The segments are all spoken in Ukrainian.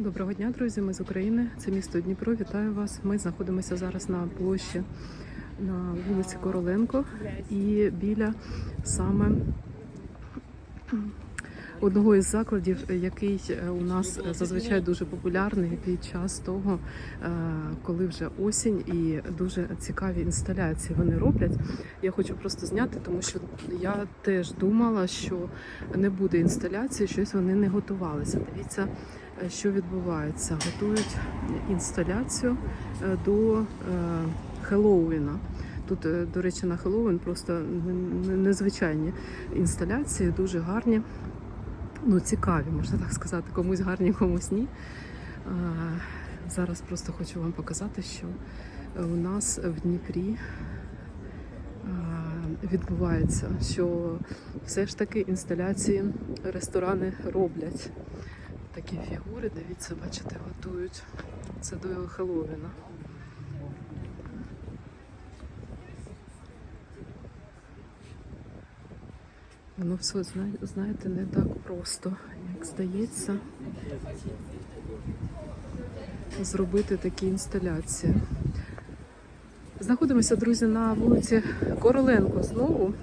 Доброго дня, друзі. Ми з України. Це місто Дніпро. Вітаю вас. Ми знаходимося зараз на площі на вулиці Короленко і біля саме одного із закладів, який е, у нас зазвичай дуже популярний під час того, е, коли вже осінь і дуже цікаві інсталяції вони роблять. Я хочу просто зняти, тому що я теж думала, що не буде інсталяції, щось вони не готувалися. Дивіться, що відбувається. Готують інсталяцію е, до е, Хеллоуіна. Тут, е, до речі, на Хеллоуін просто незвичайні інсталяції, дуже гарні. Ну, цікаві, можна так сказати, комусь гарні, комусь ні. Зараз просто хочу вам показати, що у нас в Дніпрі відбувається, що все ж таки інсталяції ресторани роблять. Такі фігури, дивіться, бачите, готують. Це до Хеллоуіна. Воно все, знаєте, не так просто, як здається, зробити такі інсталяції. Знаходимося, друзі, на вулиці Короленко знову,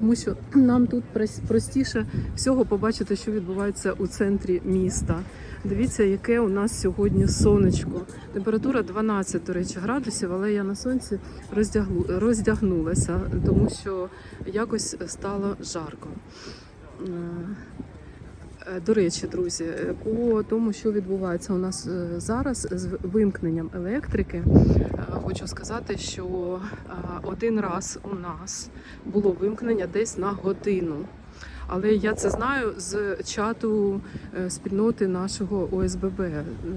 тому що нам тут простіше всього побачити, що відбувається у центрі міста. Дивіться, яке у нас сьогодні сонечко. Температура 12, до речі, градусів, але я на сонці роздягнулася, тому що якось стало жарко. Е, До речі, друзі, е, по тому, що відбувається у нас е, зараз з вимкненням електрики, хочу сказати, що один раз у нас було вимкнення десь на годину. Але я це знаю з чату спільноти нашого ОСББ,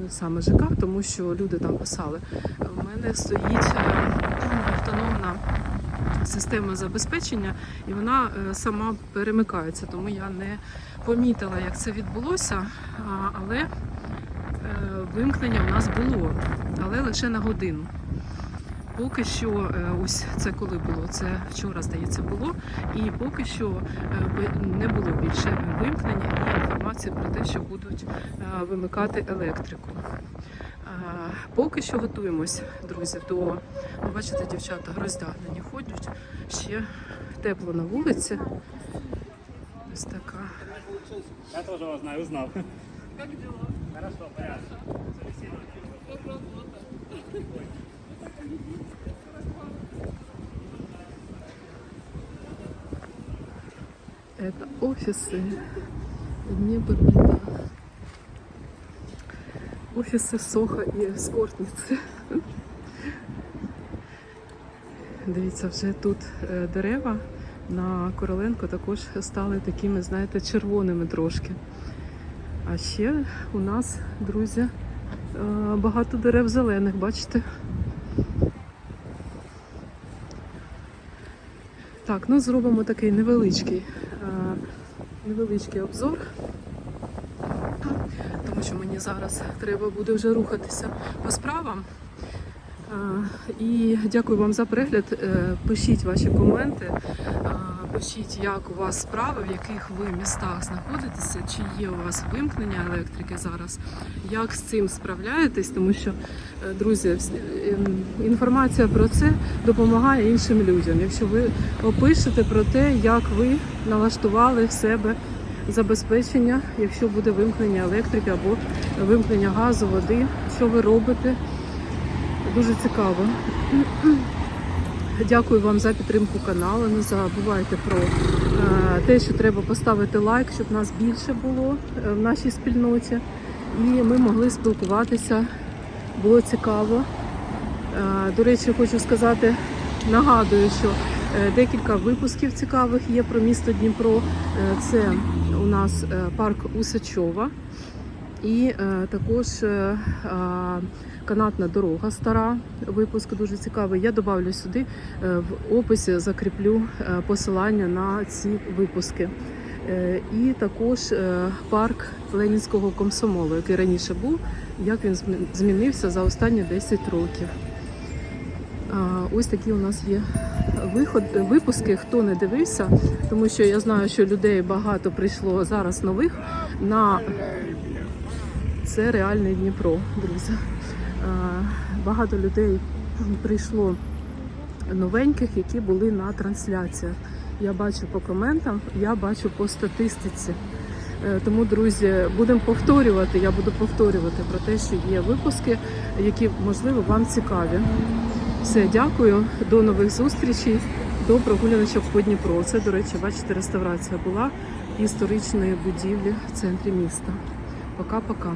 саме ЖК, тому що люди там писали. У мене стоїть автономна система забезпечення, і вона е, сама перемикається, тому я не помітила, як це відбулося. Але е, вимкнення у нас було, але лише на годину. Поки що, е, ось це коли було, це вчора, здається, було. І поки що не було більше вимкнення і інформації про те, що будуть вимикати електрику. Поки що готуємось, друзі, до ви бачите, дівчата роздягнені ходять. Ще тепло на вулиці. Ось така. Я тоже вас знаю, узнал. Как дела? Хорошо, порядок. Это офисы Днепр. Офіси Соха і ескортниці. Дивіться, вже тут е, дерева на Короленко також стали такими, знаєте, червоними трошки. А ще у нас, друзі, е, багато дерев зелених, бачите? Так, ну зробимо такий невеличкий, е, невеличкий обзор, тому що мені зараз треба буде вже рухатися по справам. Е, І дякую вам за перегляд. Е, Пишіть ваші коменти, е, пишіть, як у вас справи, в яких ви містах знаходитеся, чи є у вас вимкнення електрики зараз, як з цим справляєтесь, тому що, друзі, інформація про це допомагає іншим людям. Якщо ви опишете про те, як ви налаштували в себе забезпечення, якщо буде вимкнення електрики або вимкнення газу, води, що ви робите. Дуже цікаво. Дякую вам за підтримку каналу. Не забувайте про е, те, що треба поставити лайк, щоб нас більше було е, в нашій спільноті. І ми могли спілкуватися. Було цікаво. Е, До речі, хочу сказати, нагадую, що декілька випусків цікавих є про місто Дніпро. Це у нас е, парк Усачова. І е, також е, канатна дорога стара. Випуск дуже цікавий. Я додавлю сюди в описі закріплю посилання на ці випуски. І також парк Ленінського комсомолу, який раніше був, як він змі- змінився за останні 10 років. Ось такі у нас є виход, випуски, хто не дивився, тому що я знаю, що людей багато прийшло зараз нових на це реальний Дніпро, друзі. Багато людей прийшло новеньких, які були на трансляціях. Я бачу по коментам, я бачу по статистиці. Е, Тому, друзі, будемо повторювати. Я буду повторювати про те, що є випуски, які можливо вам цікаві. Все, дякую, до нових зустрічей, до прогуляночок по Дніпру. Це, до речі, бачите, реставрація була історичної будівлі в центрі міста. Пока-пока.